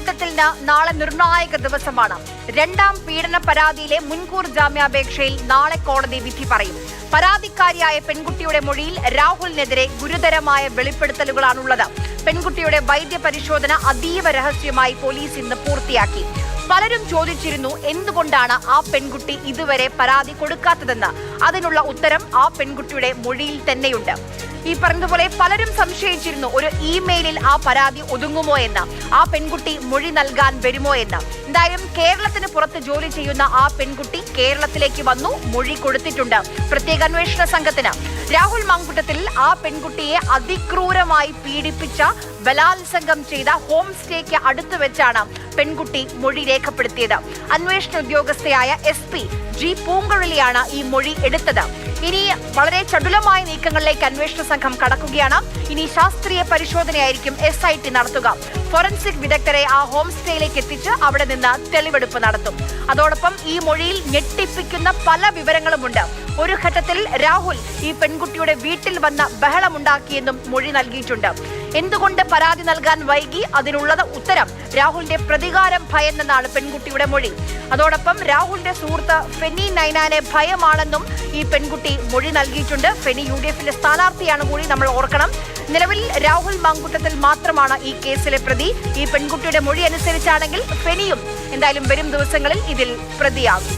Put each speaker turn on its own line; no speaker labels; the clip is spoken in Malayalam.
മാങ്കുട്ടത്തിന് നാളെ നിർണായക ദിവസമാണ്. രണ്ടാം പീഡന പരാതിയിലെ മുൻകൂർ ജാമ്യാപേക്ഷയിൽ നാളെ കോടതി വിധി പറയും. പരാതിക്കാരിയായ പെൺകുട്ടിയുടെ മൊഴിയിൽ രാഹുലിനെതിരെ ഗുരുതരമായ വെളിപ്പെടുത്തലുകളാണുള്ളത്. പെൺകുട്ടിയുടെ വൈദ്യപരിശോധന അതീവ രഹസ്യമായി പോലീസ് ഇന്ന് പൂർത്തിയാക്കി. പലരും ചോദിച്ചിരുന്നു എന്തുകൊണ്ടാണ് ആ പെൺകുട്ടി ഇതുവരെ പരാതി കൊടുക്കാത്തതെന്ന്. അതിനുള്ള ഉത്തരം ആ പെൺകുട്ടിയുടെ മൊഴിയിൽ തന്നെയുണ്ട്. ഈ പറഞ്ഞതുപോലെ പലരും സംശയിച്ചിരുന്നു ഒരു ഇമെയിലിൽ ആ പരാതി ഒതുങ്ങുമോ എന്ന് ആ പെൺകുട്ടി മൊഴി നൽകാൻ വരുമോ എന്ന്. എന്തായാലും കേരളത്തിന് പുറത്ത് ജോലി ചെയ്യുന്ന ആ പെൺകുട്ടി കേരളത്തിലേക്ക് വന്നു മൊഴി കൊടുത്തിട്ടുണ്ട്. പ്രത്യേക അന്വേഷണ സംഘത്തിന്. രാഹുൽ മാങ്കുട്ടത്തിൽ ആ പെൺകുട്ടിയെ അതിക്രൂരമായി പീഡിപ്പിച്ച ബലാത്സംഗം ചെയ്ത ഹോം സ്റ്റേക്ക് അടുത്തു വെച്ചാണ് പെൺകുട്ടി മൊഴി രേഖപ്പെടുത്തിയത്. അന്വേഷണ ഉദ്യോഗസ്ഥയായ എസ് പി ജി പൂങ്കുഴലിയാണ് ഈ മൊഴി എടുത്തത്. ഇനി വളരെ ചടുലമായ നീക്കങ്ങളിലേക്ക് അന്വേഷണ സംഘം കടക്കുകയാണ്. ഇനി ശാസ്ത്രീയ പരിശോധനയായിരിക്കും എസ് നടത്തുക. ഫോറൻസിക് വിദഗ്ധരെ ആ ഹോം സ്റ്റേയിലേക്ക് എത്തിച്ച് അവിടെ നിന്ന് തെളിവെടുപ്പ് നടത്തും. അതോടൊപ്പം ഈ മൊഴിയിൽ ഞെട്ടിപ്പിക്കുന്ന പല വിവരങ്ങളുമുണ്ട്. ഒരു ഘട്ടത്തിൽ രാഹുൽ ഈ പെൺകുട്ടിയുടെ വീട്ടിൽ വന്ന ബഹളമുണ്ടാക്കിയെന്നും മൊഴി നൽകിയിട്ടുണ്ട്. എന്തുകൊണ്ട് പരാതി നൽകാൻ വൈകി? അതിനുള്ളത് ഉത്തരം രാഹുലിന്റെ പ്രതികാരം ഭയന്നെന്നാണ് പെൺകുട്ടിയുടെ മൊഴി. അതോടൊപ്പം രാഹുലിന്റെ സുഹൃത്ത് ഫെനി നൈനാനെ ഭയമാണെന്നും ഈ പെൺകുട്ടി മൊഴി നൽകിയിട്ടുണ്ട്. ഫെനി യു ഡി എഫിന്റെ സ്ഥാനാർത്ഥിയാണ് കൂടി നമ്മൾ ഓർക്കണം. നിലവിൽ രാഹുൽ മാങ്കുട്ടത്തിൽ മാത്രമാണ് ഈ കേസിലെ പ്രതി. ഈ പെൺകുട്ടിയുടെ മൊഴി അനുസരിച്ചാണെങ്കിൽ ഫെനിയും എന്തായാലും വരും ദിവസങ്ങളിൽ ഇതിൽ പ്രതിയാകും.